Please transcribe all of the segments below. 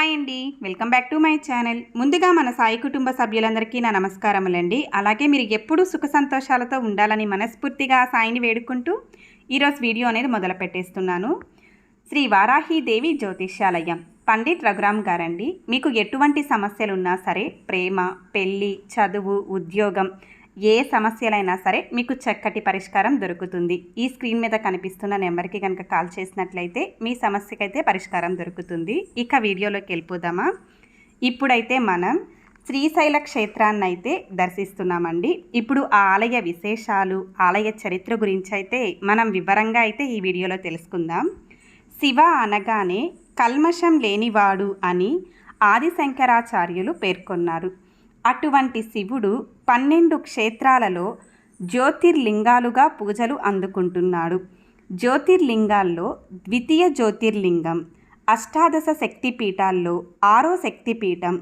Hi అండి. Welcome back to my channel. ముందుగా మన సాయి కుటుంబ సభ్యులందరికీ నా నమస్కారములండి. అలాగే మీరు ఎప్పుడూ సుఖ సంతోషాలతో ఉండాలని మనస్ఫూర్తిగా సాయిని వేడుకుంటూ ఈరోజు వీడియో అనేది మొదలు పెట్టేస్తున్నాను. శ్రీ వారాహీదేవి జ్యోతిష్యాలయం పండిత్ రఘురామ్ గారండి. మీకు ఎటువంటి సమస్యలు ఉన్నా సరే ప్రేమ పెళ్ళి చదువు ఉద్యోగం ఏ సమస్యలైనా సరే మీకు చక్కటి పరిష్కారం దొరుకుతుంది. ఈ స్క్రీన్ మీద కనిపిస్తున్న నెంబర్కి కనుక కాల్ చేసినట్లయితే మీ సమస్యకైతే పరిష్కారం దొరుకుతుంది. ఇక వీడియోలోకి వెళ్ళిపోదామా? ఇప్పుడైతే మనం శ్రీశైల క్షేత్రాన్ని అయితే దర్శిస్తున్నామండి. ఇప్పుడు ఆ ఆలయ విశేషాలు ఆలయ చరిత్ర గురించి అయితే మనం వివరంగా అయితే ఈ వీడియోలో తెలుసుకుందాం. శివ అనగానే కల్మషం లేనివాడు అని ఆదిశంకరాచార్యులు పేర్కొన్నారు. అటువంటి శివుడు పన్నెండు క్షేత్రాలలో జ్యోతిర్లింగాలుగా పూజలు అందుకుంటున్నాడు. జ్యోతిర్లింగాల్లో ద్వితీయ జ్యోతిర్లింగం అష్టాదశ శక్తిపీఠాల్లో ఆరో శక్తిపీఠం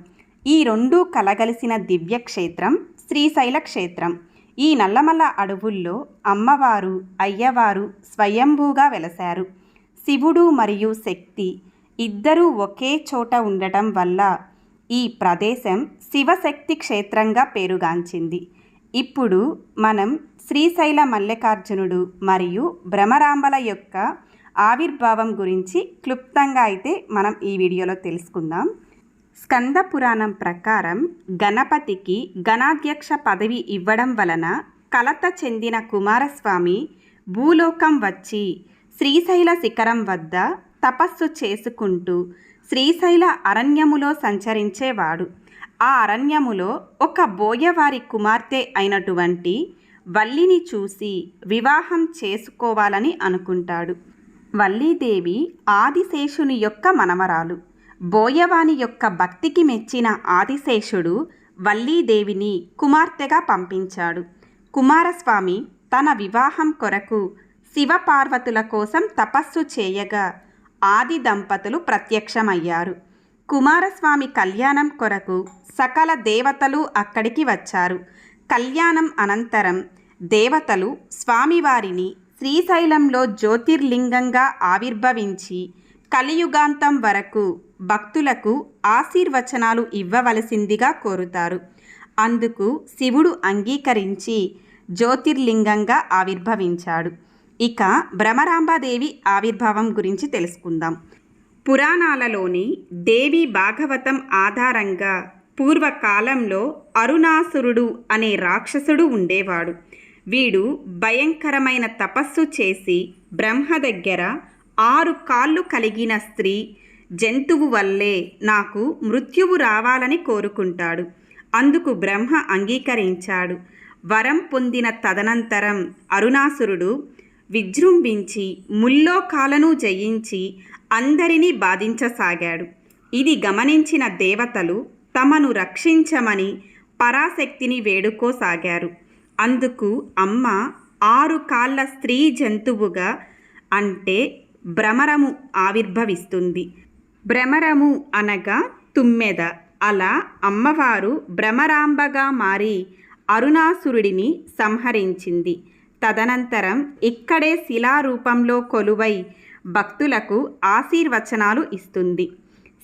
ఈ రెండూ కలగలిసిన దివ్యక్షేత్రం శ్రీశైల క్షేత్రం ఈ నల్లమల్ల అడవుల్లో అమ్మవారు అయ్యవారు స్వయంభూగా వెలశారు. శివుడు మరియు శక్తి ఇద్దరూ ఒకే చోట ఉండటం వల్ల ఈ ప్రదేశం శివశక్తి క్షేత్రంగా పేరుగాంచింది. ఇప్పుడు మనం శ్రీశైల మల్లికార్జునుడు మరియు భ్రమరాంబల యొక్క ఆవిర్భావం గురించి క్లుప్తంగా అయితే మనం ఈ వీడియోలో తెలుసుకుందాం. స్కంద పురాణం ప్రకారం గణపతికి గణాధ్యక్ష పదవి ఇవ్వడం వలన కలత చెందిన కుమారస్వామి భూలోకం వచ్చి శ్రీశైల శిఖరం వద్ద తపస్సు చేసుకుంటూ శ్రీశైల అరణ్యములో సంచరించేవాడు. ఆ అరణ్యములో ఒక బోయవారి కుమార్తె అయినటువంటి వల్లిని చూసి వివాహం చేసుకోవాలని అనుకుంటాడు. వల్లీదేవి ఆదిశేషుని యొక్క మనమరాలు బోయవాని యొక్క భక్తికి మెచ్చిన ఆదిశేషుడు వల్లీదేవిని కుమార్తెగా పంపించాడు. కుమారస్వామి తన వివాహం కొరకు శివపార్వతుల కోసం తపస్సు చేయగా ఆది దంపతులు ప్రత్యక్షమయ్యారు. కుమారస్వామి కళ్యాణం కొరకు సకల దేవతలు అక్కడికి వచ్చారు. కళ్యాణం అనంతరం దేవతలు స్వామివారిని శ్రీశైలంలో జ్యోతిర్లింగంగా ఆవిర్భవించి కలియుగాంతం వరకు భక్తులకు ఆశీర్వచనాలు ఇవ్వవలసిందిగా కోరుతారు. అందుకు శివుడు అంగీకరించి జ్యోతిర్లింగంగా ఆవిర్భవించాడు. ఇక భ్రమరాంబాదేవి ఆవిర్భావం గురించి తెలుసుకుందాం. పురాణాలలోని దేవి భాగవతం ఆధారంగా పూర్వకాలంలో అరుణాసురుడు అనే రాక్షసుడు ఉండేవాడు. వీడు భయంకరమైన తపస్సు చేసి బ్రహ్మ దగ్గర ఆరు కాళ్ళు కలిగిన స్త్రీ జంతువు వల్లే నాకు మృత్యువు రావాలని కోరుకుంటాడు. అందుకు బ్రహ్మ అంగీకరించాడు. వరం పొందిన తదనంతరం అరుణాసురుడు విజృంభించి ముల్లోకాలను జయించి అందరినీ బాధించసాగాడు. ఇది గమనించిన దేవతలు తమను రక్షించమని పరాశక్తిని వేడుకోసాగారు. అందుకు అమ్మ ఆరు కాళ్ళ స్త్రీ జంతువుగా అంటే భ్రమరము ఆవిర్భవిస్తుంది. భ్రమరము అనగా తుమ్మెద. అలా అమ్మవారు భ్రమరాంబగా మారి అరుణాసురుడిని సంహరించింది. తదనంతరం ఇక్కడే శిలారూపంలో కొలువై భక్తులకు ఆశీర్వచనాలు ఇస్తుంది.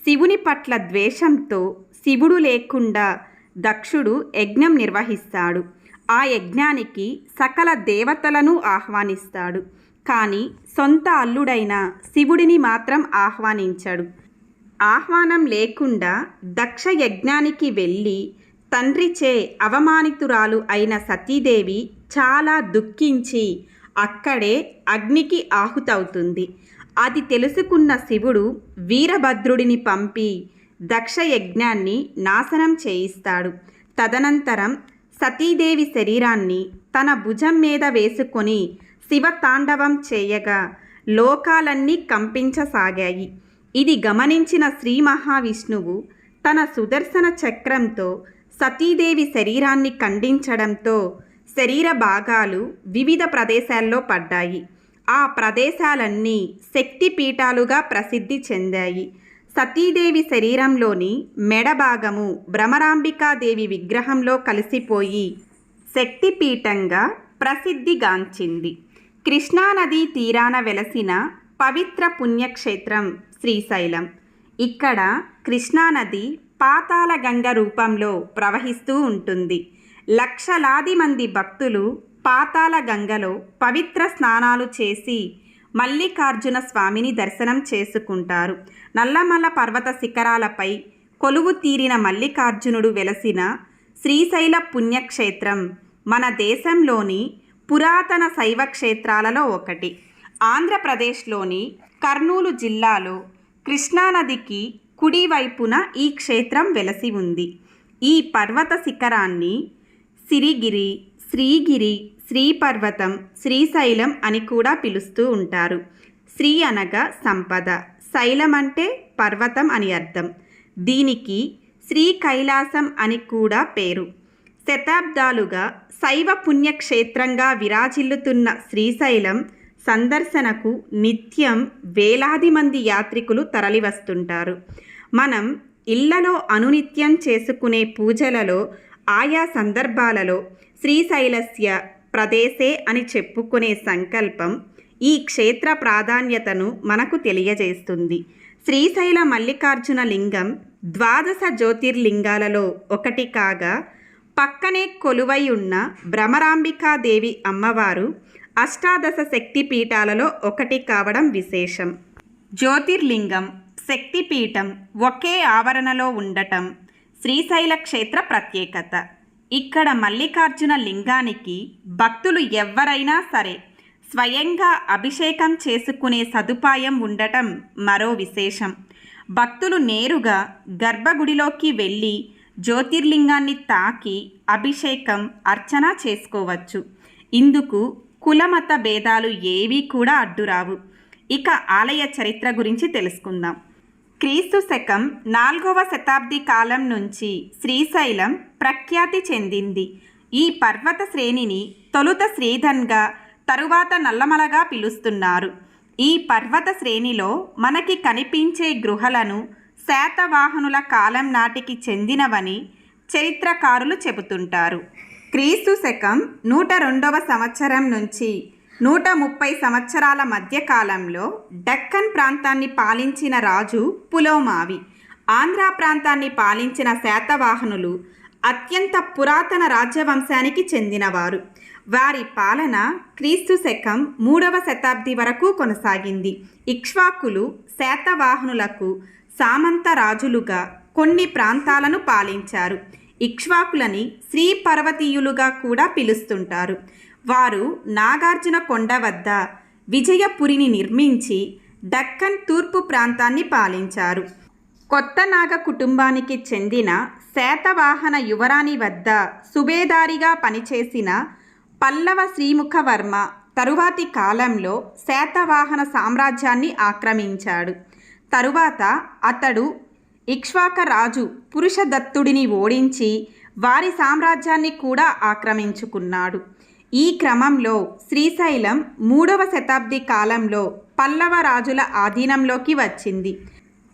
శివుని పట్ల ద్వేషంతో శివుడు లేకుండా దక్షుడు యజ్ఞం నిర్వహిస్తాడు. ఆ యజ్ఞానికి సకల దేవతలను ఆహ్వానిస్తాడు. కానీ సొంత అల్లుడైన శివుడిని మాత్రం ఆహ్వానించాడు. ఆహ్వానం లేకుండా దక్ష యజ్ఞానికి వెళ్ళి తండ్రిచే అవమానితురాలు అయిన సతీదేవి చాలా దుఃఖించి అక్కడే అగ్నికి ఆహుతవుతుంది. అది తెలుసుకున్న శివుడు వీరభద్రుడిని పంపి దక్షయజ్ఞాన్ని నాశనం చేయిస్తాడు. తదనంతరం సతీదేవి శరీరాన్ని తన భుజం మీద వేసుకొని శివతాండవం చేయగా లోకాలన్నీ కంపించసాగాయి. ఇది గమనించిన శ్రీ మహావిష్ణువు తన సుదర్శన చక్రంతో సతీదేవి శరీరాన్ని ఖండించడంతో శరీర భాగాలు వివిధ ప్రదేశాల్లో పడ్డాయి. ఆ ప్రదేశాలన్నీ శక్తి పీఠాలుగా ప్రసిద్ధి చెందాయి. సతీదేవి శరీరంలోని మెడ భాగము భ్రమరాంబికాదేవి విగ్రహంలో కలిసిపోయి శక్తిపీఠంగా ప్రసిద్ధిగాంచింది. కృష్ణానదీ తీరాన వెలసిన పవిత్ర పుణ్యక్షేత్రం శ్రీశైలం. ఇక్కడ కృష్ణానది పాతాళగంగ రూపంలో ప్రవహిస్తూ ఉంటుంది. లక్షలాది మంది భక్తులు పాతాళగంగలో పవిత్ర స్నానాలు చేసి మల్లికార్జున స్వామిని దర్శనం చేసుకుంటారు. నల్లమల్ల పర్వత శిఖరాలపై కొలువు తీరిన మల్లికార్జునుడు వెలసిన శ్రీశైల పుణ్యక్షేత్రం మన దేశంలోని పురాతన శైవ క్షేత్రాలలో ఒకటి. ఆంధ్రప్రదేశ్లోని కర్నూలు జిల్లాలో కృష్ణానదికి కుడివైపున ఈ క్షేత్రం వెలసి ఉంది. ఈ పర్వత శిఖరాన్ని సిరిగిరి శ్రీగిరి శ్రీపర్వతం శ్రీశైలం అని కూడా పిలుస్తూ ఉంటారు. శ్రీ అనగా సంపద. శైలం అంటే పర్వతం అని అర్థం. దీనికి శ్రీ కైలాసం అని కూడా పేరు. శతాబ్దాలుగా శైవ పుణ్యక్షేత్రంగా విరాజిల్లుతున్న శ్రీశైలం సందర్శనకు నిత్యం వేలాది మంది యాత్రికులు తరలివస్తుంటారు. మనం ఇళ్ళలో అనునిత్యం చేసుకునే పూజలలో ఆయా సందర్భాలలో శ్రీశైలస్య ప్రదేశే అని చెప్పుకునే సంకల్పం ఈ క్షేత్ర ప్రాధాన్యతను మనకు తెలియజేస్తుంది. శ్రీశైల మల్లికార్జున లింగం ద్వాదశ జ్యోతిర్లింగాలలో ఒకటి కాగా పక్కనే కొలువై ఉన్న భ్రమరాంబికాదేవి అమ్మవారు అష్టాదశ శక్తి పీఠాలలో ఒకటి కావడం విశేషం. జ్యోతిర్లింగం శక్తిపీఠం ఒకే ఆవరణలో ఉండటం శ్రీశైల క్షేత్ర ప్రత్యేకత. ఇక్కడ మల్లికార్జున లింగానికి భక్తులు ఎవ్వరైనా సరే స్వయంగా అభిషేకం చేసుకునే సదుపాయం ఉండటం మరో విశేషం. భక్తులు నేరుగా గర్భగుడిలోకి వెళ్ళి జ్యోతిర్లింగాన్ని తాకి అభిషేకం అర్చన చేసుకోవచ్చు. ఇందుకు కులమత భేదాలు ఏవీ కూడా అడ్డురావు. ఇక ఆలయ చరిత్ర గురించి తెలుసుకుందాం. క్రీస్తు శకం నాలుగవ శతాబ్ది కాలం నుంచి శ్రీశైలం ప్రఖ్యాతి చెందింది. ఈ పర్వత శ్రేణిని తొలుత శ్రీధన్గా తరువాత నల్లమలగా పిలుస్తున్నారు. ఈ పర్వత శ్రేణిలో మనకి కనిపించే గృహలను శాతవాహనుల కాలం నాటికి చెందినవని చరిత్రకారులు చెబుతుంటారు. క్రీస్తు శకం నూట రెండవ సంవత్సరం నుంచి నూట ముప్పై సంవత్సరాల మధ్యకాలంలో డక్కన్ ప్రాంతాన్ని పాలించిన రాజు పులోమావి. ఆంధ్ర ప్రాంతాన్ని పాలించిన శాతవాహనులు అత్యంత పురాతన రాజ్యవంశానికి చెందినవారు. వారి పాలన క్రీస్తు శకం మూడవ శతాబ్ది వరకు కొనసాగింది. ఇక్ష్వాకులు శాతవాహనులకు సామంత రాజులుగా కొన్ని ప్రాంతాలను పాలించారు. ఇక్ష్వాకులని శ్రీ పర్వతీయులుగా కూడా పిలుస్తుంటారు. వారు నాగార్జున కొండ వద్ద విజయపురిని నిర్మించి డక్కన్ తూర్పు ప్రాంతాన్ని పాలించారు. కొత్త నాగ కుటుంబానికి చెందిన శాతవాహన యువరాణి వద్ద సుబేదారిగా పనిచేసిన పల్లవ శ్రీముఖవర్మ తరువాతి కాలంలో శాతవాహన సామ్రాజ్యాన్ని ఆక్రమించాడు. తరువాత అతడు ఇక్ష్వాక రాజు పురుషదత్తుడిని ఓడించి వారి సామ్రాజ్యాన్ని కూడా ఆక్రమించుకున్నాడు. ఈ క్రమంలో శ్రీశైలం మూడవ శతాబ్ది కాలంలో పల్లవ రాజుల ఆధీనంలోకి వచ్చింది.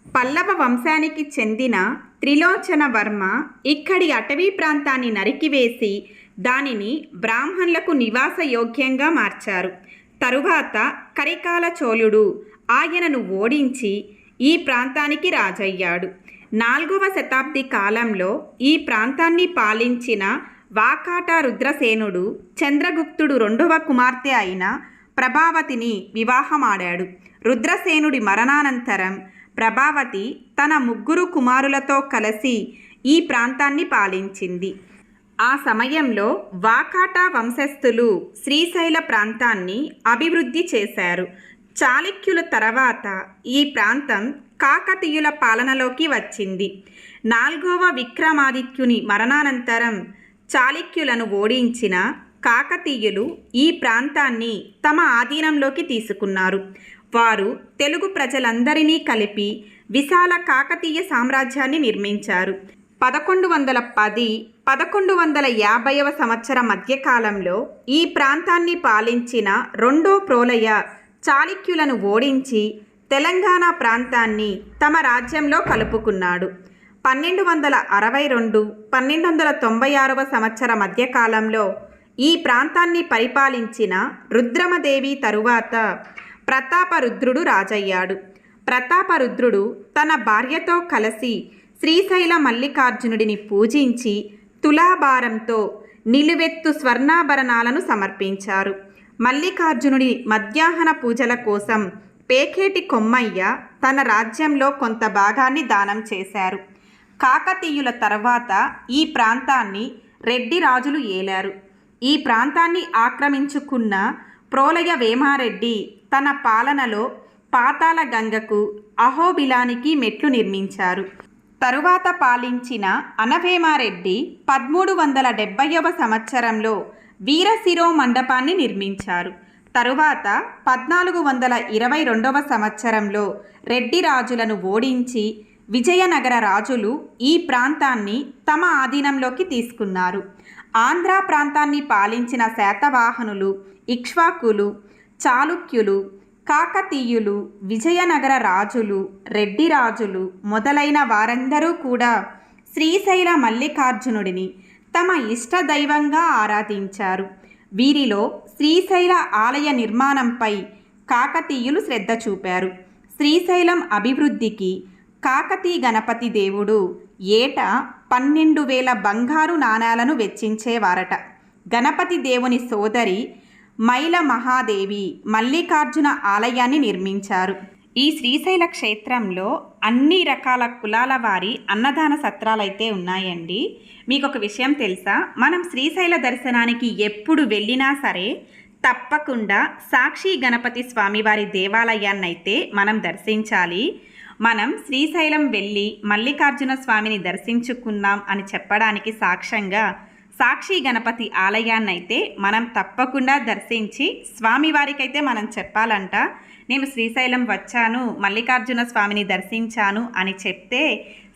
పల్లవ వంశానికి చెందిన త్రిలోచన వర్మ ఇక్కడి అటవీ ప్రాంతాన్ని నరికివేసి దానిని బ్రాహ్మణులకు నివాస యోగ్యంగా మార్చారు. తరువాత కరికాల చోళుడు ఆయనను ఓడించి ఈ ప్రాంతానికి రాజయ్యాడు. నాలుగవ శతాబ్ది కాలంలో ఈ ప్రాంతాన్ని పాలించిన వాకాట రుద్రసేనుడు చంద్రగుప్తుడు రెండవ కుమార్తె అయిన ప్రభావతిని వివాహమాడాడు. రుద్రసేనుడి మరణానంతరం ప్రభావతి తన ముగ్గురు కుమారులతో కలిసి ఈ ప్రాంతాన్ని పాలించింది. ఆ సమయంలో వాకాట వంశస్థులు శ్రీశైల ప్రాంతాన్ని అభివృద్ధి చేశారు. చాళుక్యుల తర్వాత ఈ ప్రాంతం కాకతీయుల పాలనలోకి వచ్చింది. నాల్గవ విక్రమాదిత్యుని మరణానంతరం చాళుక్యులను ఓడించిన కాకతీయులు ఈ ప్రాంతాన్ని తమ ఆధీనంలోకి తీసుకున్నారు. వారు తెలుగు ప్రజలందరినీ కలిపి విశాల కాకతీయ సామ్రాజ్యాన్ని నిర్మించారు. పదకొండు వందల పది పదకొండు వందల యాభైవ సంవత్సర మధ్యకాలంలో ఈ ప్రాంతాన్ని పాలించిన రెండో ప్రోలయ చాళుక్యులను ఓడించి తెలంగాణ ప్రాంతాన్ని తమ రాజ్యంలో కలుపుకున్నాడు. పన్నెండు వందల అరవై రెండు పన్నెండు వందల తొంభై ఆరవ సంవత్సర మధ్యకాలంలో ఈ ప్రాంతాన్ని పరిపాలించిన రుద్రమదేవి తరువాత ప్రతాపరుద్రుడు రాజయ్యాడు. ప్రతాపరుద్రుడు తన భార్యతో కలిసి శ్రీశైల మల్లికార్జునుడిని పూజించి తులాభారంతో నిలువెత్తు స్వర్ణాభరణాలను సమర్పించారు. మల్లికార్జునుడి మధ్యాహ్న పూజల కోసం పేకేటి కొమ్మయ్య తన రాజ్యంలో కొంత భాగాన్ని దానం చేశారు. కాకతీయుల తర్వాత ఈ ప్రాంతాన్ని రెడ్డి రాజులు ఏలారు. ఈ ప్రాంతాన్ని ఆక్రమించుకున్న ప్రోలయ వేమారెడ్డి తన పాలనలో పాతాళ గంగకు అహోబిలానికి మెట్లు నిర్మించారు. తరువాత పాలించిన అనవేమారెడ్డి పదమూడు వందల డెబ్బైవ సంవత్సరంలో వీరశిరో మండపాన్ని నిర్మించారు. తరువాత పద్నాలుగు వందల ఇరవై రెండవ సంవత్సరంలో రెడ్డి రాజులను ఓడించి విజయనగర రాజులు ఈ ప్రాంతాన్ని తమ ఆధీనంలోకి తీసుకున్నారు. ఆంధ్ర ప్రాంతాన్ని పాలించిన శాతవాహనులు ఇక్ష్వాకులు చాళుక్యులు కాకతీయులు విజయనగర రాజులు రెడ్డి రాజులు మొదలైన వారందరూ కూడా శ్రీశైల మల్లికార్జునుడిని తమ ఇష్ట దైవంగా ఆరాధించారు. వీరిలో శ్రీశైల ఆలయ నిర్మాణంపై కాకతీయులు శ్రద్ధ చూపారు. శ్రీశైలం అభివృద్ధికి కాకతీ గణపతి దేవుడు ఏటా పన్నెండు వేల బంగారు నాణాలను వెచ్చించేవారట. గణపతి దేవుని సోదరి మైల మహాదేవి మల్లికార్జున ఆలయాన్ని నిర్మించారు. ఈ శ్రీశైల క్షేత్రంలో అన్ని రకాల కులాల వారి అన్నదాన సత్రాలైతే ఉన్నాయండి. మీకు ఒక విషయం తెలుసా? మనం శ్రీశైల దర్శనానికి ఎప్పుడు వెళ్ళినా సరే తప్పకుండా సాక్షి గణపతి స్వామివారి దేవాలయాన్నైతే మనం దర్శించాలి. మనం శ్రీశైలం వెళ్ళి మల్లికార్జున స్వామిని దర్శించుకున్నాం అని చెప్పడానికి సాక్ష్యంగా సాక్షి గణపతి ఆలయాన్నైతే మనం తప్పకుండా దర్శించి స్వామివారికైతే మనం చెప్పాలంట నేను శ్రీశైలం వచ్చాను మల్లికార్జున స్వామిని దర్శించాను అని చెప్తే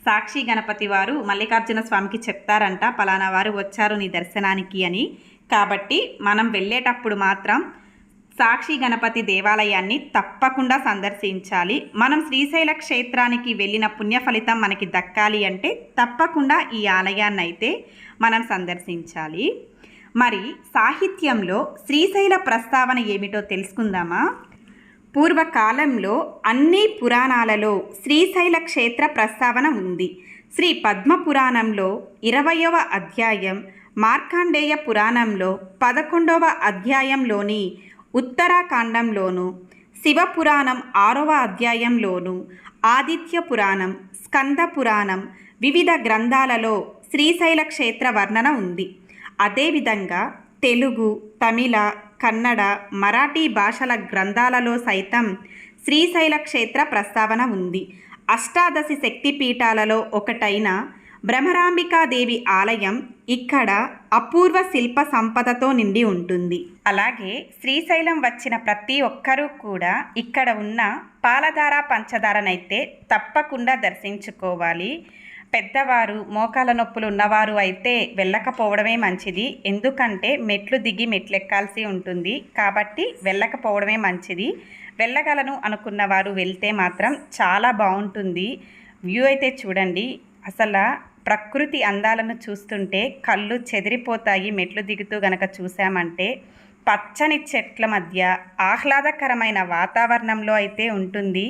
సాక్షి గణపతి వారు మల్లికార్జున స్వామికి చెప్తారంట పలానా వారు వచ్చారు నీ దర్శనానికి అని. కాబట్టి మనం వెళ్ళేటప్పుడు మాత్రం సాక్షి గణపతి దేవాలయాన్ని తప్పకుండా సందర్శించాలి. మనం శ్రీశైల క్షేత్రానికి వెళ్ళిన పుణ్య ఫలితం మనకి దక్కాలి అంటే తప్పకుండా ఈ ఆలయాన్ని అయితే మనం సందర్శించాలి. మరి సాహిత్యంలో శ్రీశైల ప్రస్తావన ఏమిటో తెలుసుకుందామా? పూర్వకాలంలో అన్ని పురాణాలలో శ్రీశైల క్షేత్ర ప్రస్తావన ఉంది. శ్రీ పద్మ పురాణంలో ఇరవయవ అధ్యాయం మార్కాండేయ పురాణంలో పదకొండవ అధ్యాయంలోని ఉత్తరాఖండంలోను శివపురాణం ఆరవ అధ్యాయంలోను ఆదిత్య పురాణం స్కంద పురాణం వివిధ గ్రంథాలలో శ్రీశైల క్షేత్ర వర్ణన ఉంది. అదేవిధంగా తెలుగు తమిళ కన్నడ మరాఠీ భాషల గ్రంథాలలో సైతం శ్రీశైల క్షేత్ర ప్రస్తావన ఉంది. అష్టాదశి శక్తిపీఠాలలో ఒకటైన భ్రమరాంబికాదేవి ఆలయం ఇక్కడ అపూర్వ శిల్ప సంపదతో నిండి ఉంటుంది. అలాగే శ్రీశైలం వచ్చిన ప్రతి ఒక్కరూ కూడా ఇక్కడ ఉన్న పాలధార పంచదారనైతే తప్పకుండా దర్శించుకోవాలి. పెద్దవారు మోకాల నొప్పులు ఉన్నవారు అయితే వెళ్ళకపోవడమే మంచిది. ఎందుకంటే మెట్లు దిగి మెట్లెక్కాల్సి ఉంటుంది. కాబట్టి వెళ్ళకపోవడమే మంచిది. వెళ్ళగలను అనుకున్న వారు వెళ్తే మాత్రం చాలా బాగుంటుంది. వ్యూ అయితే చూడండి. అసలు ప్రకృతి అందాలను చూస్తుంటే కళ్ళు చెదిరిపోతాయి మెట్లు దిగుతూ గనక చూసామంటే పచ్చని చెట్ల మధ్య ఆహ్లాదకరమైన వాతావరణంలో అయితే ఉంటుంది.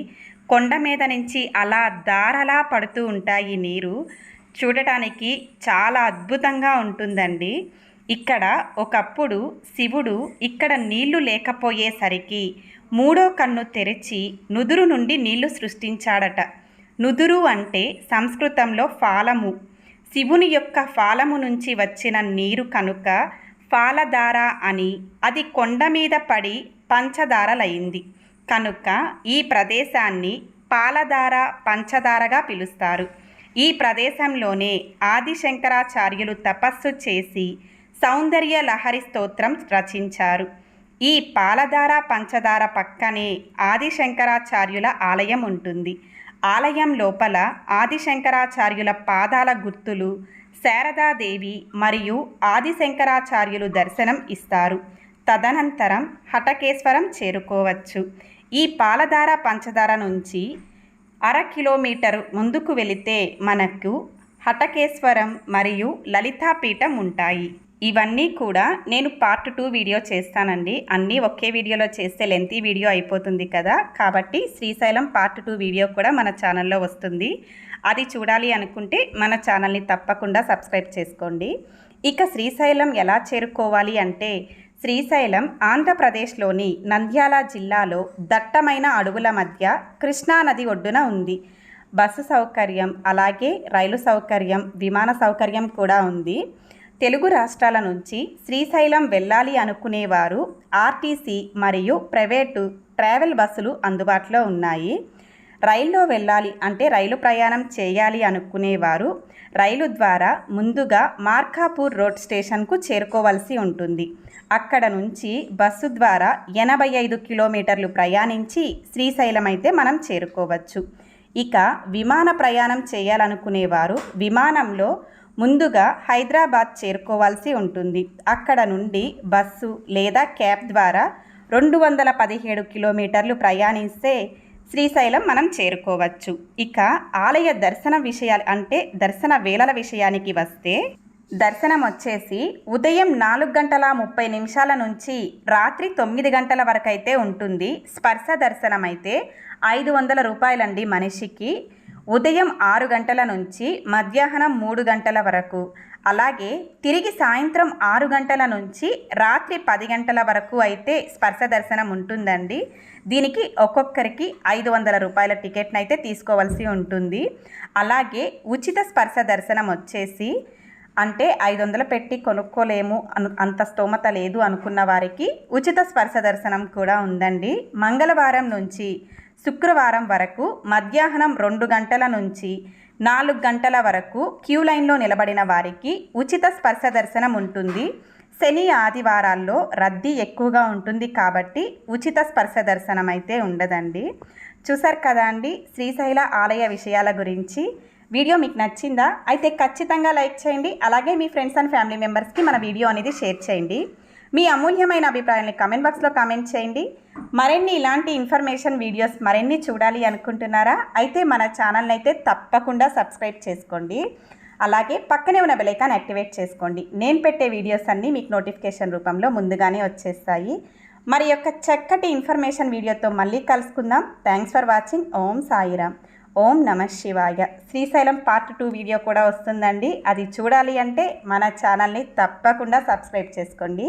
కొండ మీద నుంచి అలా దారలా పడుతూ ఉంటాయి నీరు. చూడటానికి చాలా అద్భుతంగా ఉంటుందండి. ఇక్కడ ఒకప్పుడు శివుడు ఇక్కడ నీళ్ళు లేకపోయేసరికి మూడో కన్ను తెరిచి నుదురు నుండి నీళ్ళు సృష్టించాడట. నుదురు అంటే సంస్కృతంలో ఫాలము. శివుని యొక్క ఫాలము నుంచి వచ్చిన నీరు కనుక ఫాలధార అని అది కొండ మీద పడి పంచదారలైంది కనుక ఈ ప్రదేశాన్ని పాలధార పంచదారగా పిలుస్తారు. ఈ ప్రదేశంలోనే ఆదిశంకరాచార్యులు తపస్సు చేసి సౌందర్య లహరి స్తోత్రం రచించారు. ఈ పాలధార పంచదార పక్కనే ఆదిశంకరాచార్యుల ఆలయం ఉంటుంది. ఆలయం లోపల ఆదిశంకరాచార్యుల పాదాల గుర్తులు శారదాదేవి మరియు ఆదిశంకరాచార్యులు దర్శనం ఇస్తారు. తదనంతరం హటకేశ్వరం చేరుకోవచ్చు. ఈ పాలధార పంచదార నుంచి అర కిలోమీటర్ ముందుకు వెళితే మనకు హటకేశ్వరం మరియు లలితాపీఠం ఉంటాయి. ఇవన్నీ కూడా నేను పార్ట్ టూ వీడియో చేస్తానండి. అన్నీ ఒకే వీడియోలో చేస్తే లెంతీ వీడియో అయిపోతుంది కదా. కాబట్టి శ్రీశైలం పార్ట్ టూ వీడియో కూడా మన ఛానల్లో వస్తుంది. అది చూడాలి అనుకుంటే మన ఛానల్ని తప్పకుండా సబ్స్క్రైబ్ చేసుకోండి. ఇక శ్రీశైలం ఎలా చేరుకోవాలి అంటే శ్రీశైలం ఆంధ్రప్రదేశ్లోని నంద్యాల జిల్లాలో దట్టమైన అడవుల మధ్య కృష్ణానది ఒడ్డున ఉంది. బస్సు సౌకర్యం అలాగే రైలు సౌకర్యం విమాన సౌకర్యం కూడా ఉంది. తెలుగు రాష్ట్రాల నుంచి శ్రీశైలం వెళ్ళాలి అనుకునేవారు ఆర్టీసీ మరియు ప్రైవేటు ట్రావెల్ బస్సులు అందుబాటులో ఉన్నాయి. రైల్లో వెళ్ళాలి అంటే రైలు ప్రయాణం చేయాలి అనుకునేవారు. రైలు ద్వారా ముందుగా మార్కాపూర్ రోడ్ స్టేషన్కు చేరుకోవాల్సి ఉంటుంది. అక్కడ నుంచి బస్సు ద్వారా ఎనభై ఐదు కిలోమీటర్లు ప్రయాణించి శ్రీశైలం అయితే మనం చేరుకోవచ్చు. ఇక విమాన ప్రయాణం చేయాలనుకునేవారు. విమానంలో ముందుగా హైదరాబాద్ చేరుకోవాల్సి ఉంటుంది. అక్కడ నుండి బస్సు లేదా క్యాబ్ ద్వారా రెండు వందల పదిహేడు కిలోమీటర్లు ప్రయాణిస్తే శ్రీశైలం మనం చేరుకోవచ్చు. ఇక ఆలయ దర్శన విషయాలు అంటే దర్శన వేళల విషయానికి వస్తే దర్శనం వచ్చేసి ఉదయం నాలుగు గంటల ముప్పై నిమిషాల నుంచి రాత్రి తొమ్మిది గంటల వరకు అయితే ఉంటుంది. స్పర్శ దర్శనం అయితే ఐదు వందల రూపాయలండి మనిషికి. ఉదయం ఆరు గంటల నుంచి మధ్యాహ్నం మూడు గంటల వరకు. అలాగే తిరిగి సాయంత్రం ఆరు గంటల నుంచి రాత్రి పది గంటల వరకు అయితే స్పర్శ దర్శనం ఉంటుందండి. దీనికి ఒక్కొక్కరికి ఐదు వందల రూపాయల టికెట్ని అయితే తీసుకోవాల్సి ఉంటుంది. అలాగే ఉచిత స్పర్శ దర్శనం వచ్చేసి అంటే ఐదు వందలు పెట్టి కొనుక్కోలేము అను అంత స్తోమత లేదు అనుకున్న వారికి ఉచిత స్పర్శ దర్శనం కూడా ఉందండి. మంగళవారం నుంచి శుక్రవారం వరకు మధ్యాహ్నం రెండు గంటల నుంచి నాలుగు గంటల వరకు క్యూ లైన్లో నిలబడిన వారికి ఉచిత స్పర్శ దర్శనం ఉంటుంది. శని ఆదివారాల్లో రద్దీ ఎక్కువగా ఉంటుంది కాబట్టి ఉచిత స్పర్శ దర్శనం అయితే ఉండదండి. చూసారు కదా అండి శ్రీశైల ఆలయ విషయాల గురించి. వీడియో మీకు నచ్చిందా? అయితే ఖచ్చితంగా లైక్ చేయండి. అలాగే మీ ఫ్రెండ్స్ అండ్ ఫ్యామిలీ మెంబర్స్కి మన వీడియో అనేది షేర్ చేయండి. మీ అమూల్యమైన అభిప్రాయాన్ని కామెంట్ బాక్స్లో కామెంట్ చేయండి. మరిన్ని ఇలాంటి ఇన్ఫర్మేషన్ వీడియోస్ మరిన్ని చూడాలి అనుకుంటున్నారా? అయితే మన ఛానల్ని అయితే తప్పకుండా సబ్స్క్రైబ్ చేసుకోండి. అలాగే పక్కనే ఉన్న బెలైకాన్ యాక్టివేట్ చేసుకోండి. నేను పెట్టే వీడియోస్ అన్నీ మీకు నోటిఫికేషన్ రూపంలో ముందుగానే వచ్చేస్తాయి. మరి యొక్క చక్కటి ఇన్ఫర్మేషన్ వీడియోతో మళ్ళీ కలుసుకుందాం. Thanks for watching Om Sairam. Om నమ శివాయ. శ్రీశైలం పార్ట్ టూ వీడియో కూడా వస్తుందండి. అది చూడాలి అంటే మన ఛానల్ని తప్పకుండా సబ్స్క్రైబ్ చేసుకోండి.